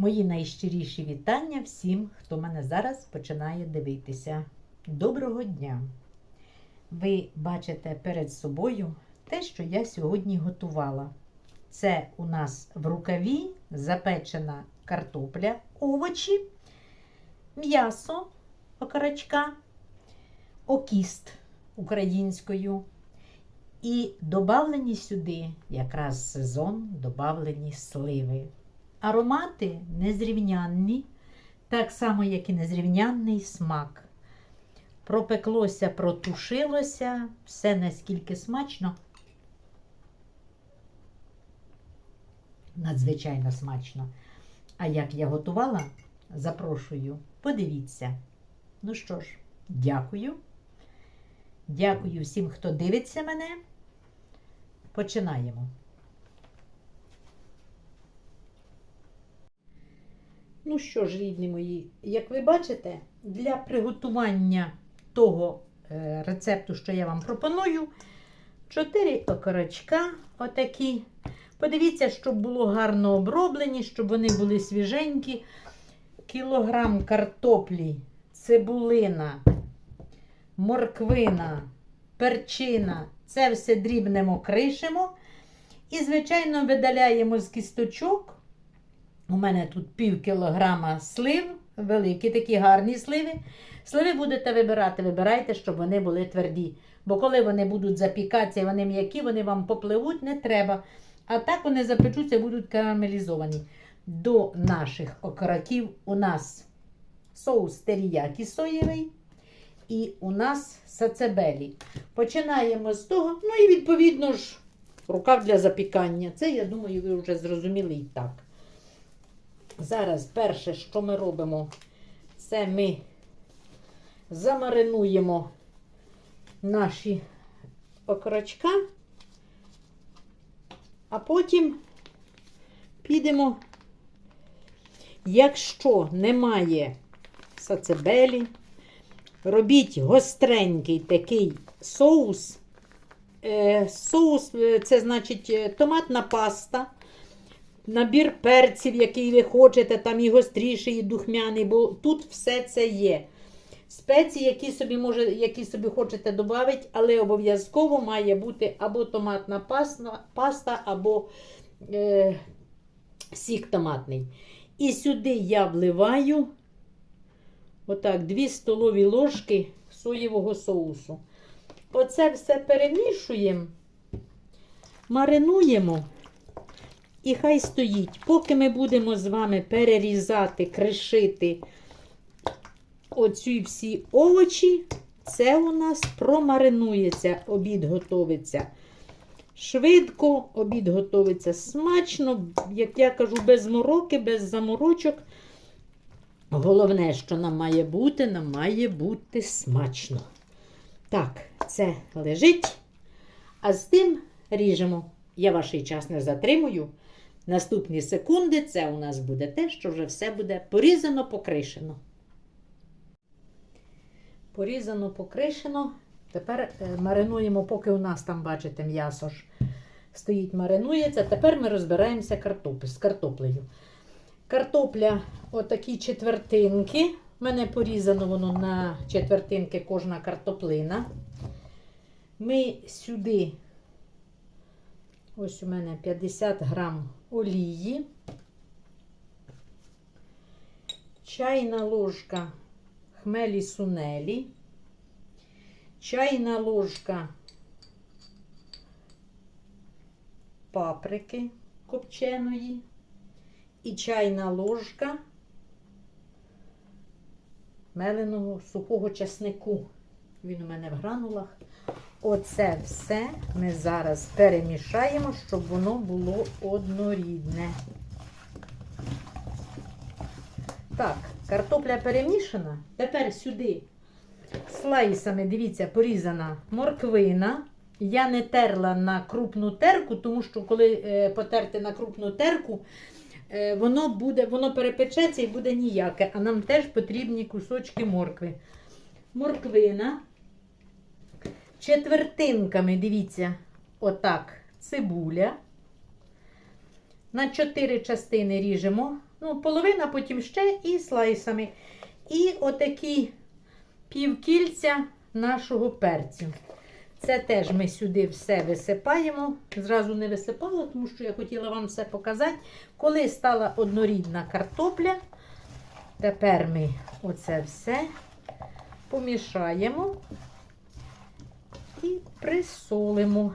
Мої найщиріші вітання всім, хто мене зараз починає дивитися. Доброго дня! Ви бачите перед собою те, що я сьогодні готувала. Це у нас в рукаві запечена картопля, овочі, м'ясо окорочка, окіст українською. І добавлені сюди якраз сезон, добавлені сливи. Аромати незрівнянні, так само, як і незрівнянний смак. Пропеклося, протушилося, все наскільки смачно. Надзвичайно смачно. А як я готувала, запрошую, подивіться. Ну що ж, дякую. Дякую всім, хто дивиться мене. Починаємо. Ну що ж, рідні мої, як ви бачите, для приготування того е, рецепту, що я вам пропоную, 4 окорочка отакі. Подивіться, щоб було гарно оброблені, щоб вони були свіженькі. Кілограм картоплі, цибулина, морквина, перчина. Це все дрібнемо, кришимо. І, звичайно, видаляємо з кісточок. У мене тут пів кілограма слив, великі такі гарні сливи. Сливи будете вибирати, вибирайте, щоб вони були тверді. Бо коли вони будуть запікатися і вони м'які, вони вам попливуть, не треба. А так вони запечуться і будуть карамелізовані. До наших окороків у нас соус теріякі соєвий. І у нас сацебелі. Починаємо з того, ну і відповідно ж, рукав для запікання. Це, я думаю, ви вже зрозуміли і так. Зараз перше, що ми робимо, це ми замаринуємо наші окорочка, а потім підемо, якщо немає сацебелі, робіть гостренький такий соус. Е, Соус е, це значить е, томатна паста, набір перців, який ви хочете, там і гостріший, і духмяний, бо тут все це є. Спеції, які собі може, які собі хочете додати, але обов'язково має бути або томатна паста, паста, або е, сік томатний. І сюди я вливаю отак 2 столові ложки соєвого соусу. Оце все перемішуємо, маринуємо і хай стоїть. Поки ми будемо з вами перерізати, кришити оці всі овочі, це у нас промаринується, обід готовиться. Швидко, обід готовиться смачно, як я кажу, без мороки, без заморочок. Головне, що нам має бути, нам має бути смачно. Так, це лежить. А з тим ріжемо. Я ваш час не затримую. Наступні секунди це у нас буде те, що вже все буде порізано, покришено. Порізано, покришено. Тепер е, маринуємо, поки у нас там, бачите, м'ясо ж стоїть, маринується. Тепер ми розбираємося картоп... з картоплею. Картопля, отакі четвертинки. У мене порізано воно на четвертинки кожна картоплина. Ми сюди, ось у мене 50 грам олії, чайна ложка хмелі сунелі, чайна ложка паприки копченої і чайна ложка меленого сухого часнику. Він у мене в гранулах. Оце все ми зараз перемішаємо, щоб воно було однорідне. Так, картопля перемішана. Тепер сюди слайсами, дивіться, порізана морквина. Я не терла на крупну терку, тому що коли е, потерти на крупну терку, е, воно буде, воно перепечеться і буде ніяке. А нам теж потрібні кусочки моркви. Морквина. Четвертинками, дивіться, отак, цибуля. На чотири частини ріжемо Ну, половина, потім ще і слайсами. І отакі півкільця нашого перцю. Це теж ми сюди все висипаємо. Зразу не висипала, тому що я хотіла вам все показати. Коли стала однорідна картопля, тепер ми оце все помішаємо і присолимо.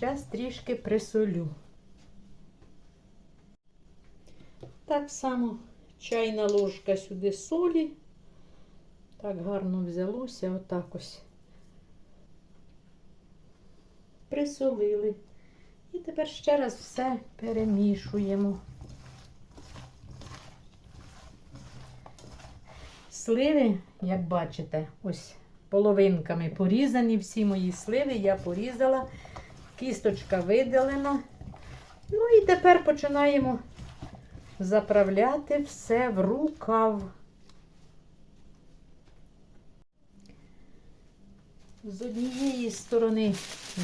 Зараз трішки присолю. Так само чайна ложка сюди солі. Так гарно взялося, отак ось. Присолили. І тепер ще раз все перемішуємо. Сливи, як бачите, ось половинками порізані. Всі мої сливи я порізала, кісточка видалена. Ну і тепер починаємо заправляти все в рукав. З однієї сторони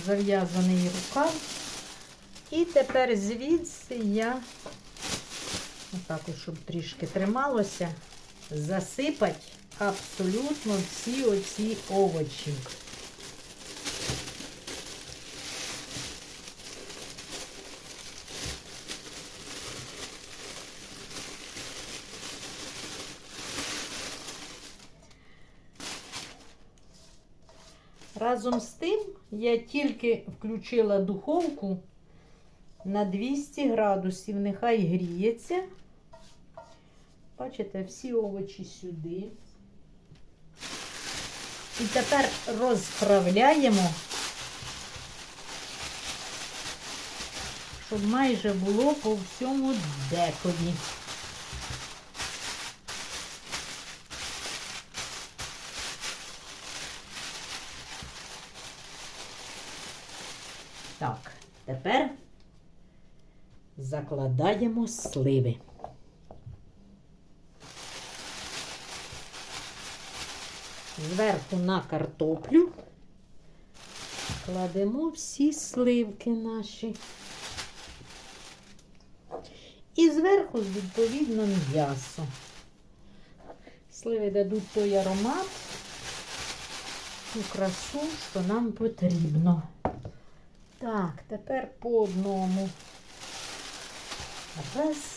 зав'язаний рукав. І тепер звідси я, отак, щоб трішки трималося, засипати абсолютно всі оці овочі. Разом з тим я тільки включила духовку на 200 градусів, нехай гріється. Бачите, всі овочі сюди. І тепер розправляємо, щоб майже було по всьому декові. Так, тепер закладаємо сливи. Зверху на картоплю кладемо всі сливки наші. І зверху, відповідно, м'ясо. Сливи дадуть той аромат, ту красу, що нам потрібно. Так, тепер по одному. Раз.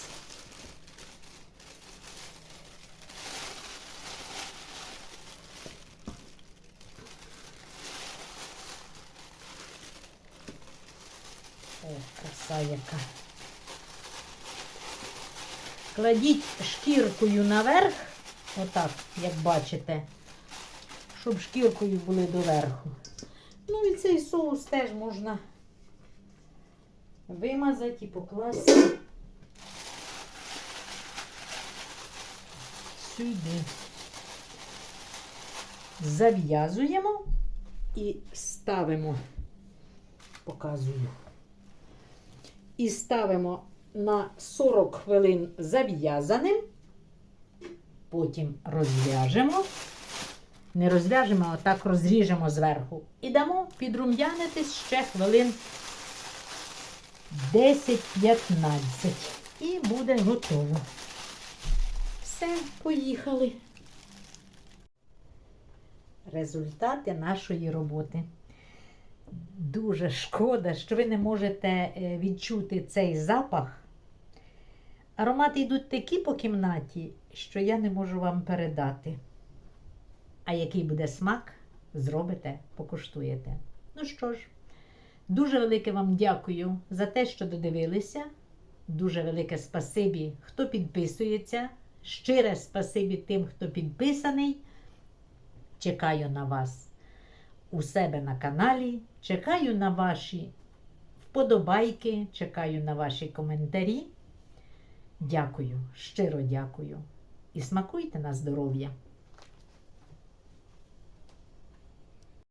Краса яка. Кладіть шкіркою наверх, отак, як бачите, щоб шкіркою були доверху. Ну і цей соус теж можна вимазати і покласти сюди. Зав'язуємо і ставимо, показую. І ставимо на 40 хвилин зав'язаним, потім розв'яжемо. Не розв'яжемо, а так розріжемо зверху. І дамо підрум'янитись ще хвилин 10-15. І буде готово. Все, поїхали. Результати нашої роботи. Дуже шкода, що ви не можете е, відчути цей запах. Аромати йдуть такі по кімнаті, що я не можу вам передати. А який буде смак, зробите, покуштуєте. Ну що ж, дуже велике вам дякую за те, що додивилися. Дуже велике спасибі, хто підписується. Щире спасибі тим, хто підписаний. Чекаю на вас у себе на каналі. Чекаю на ваші вподобайки, чекаю на ваші коментарі. Дякую, щиро дякую. І смакуйте на здоров'я!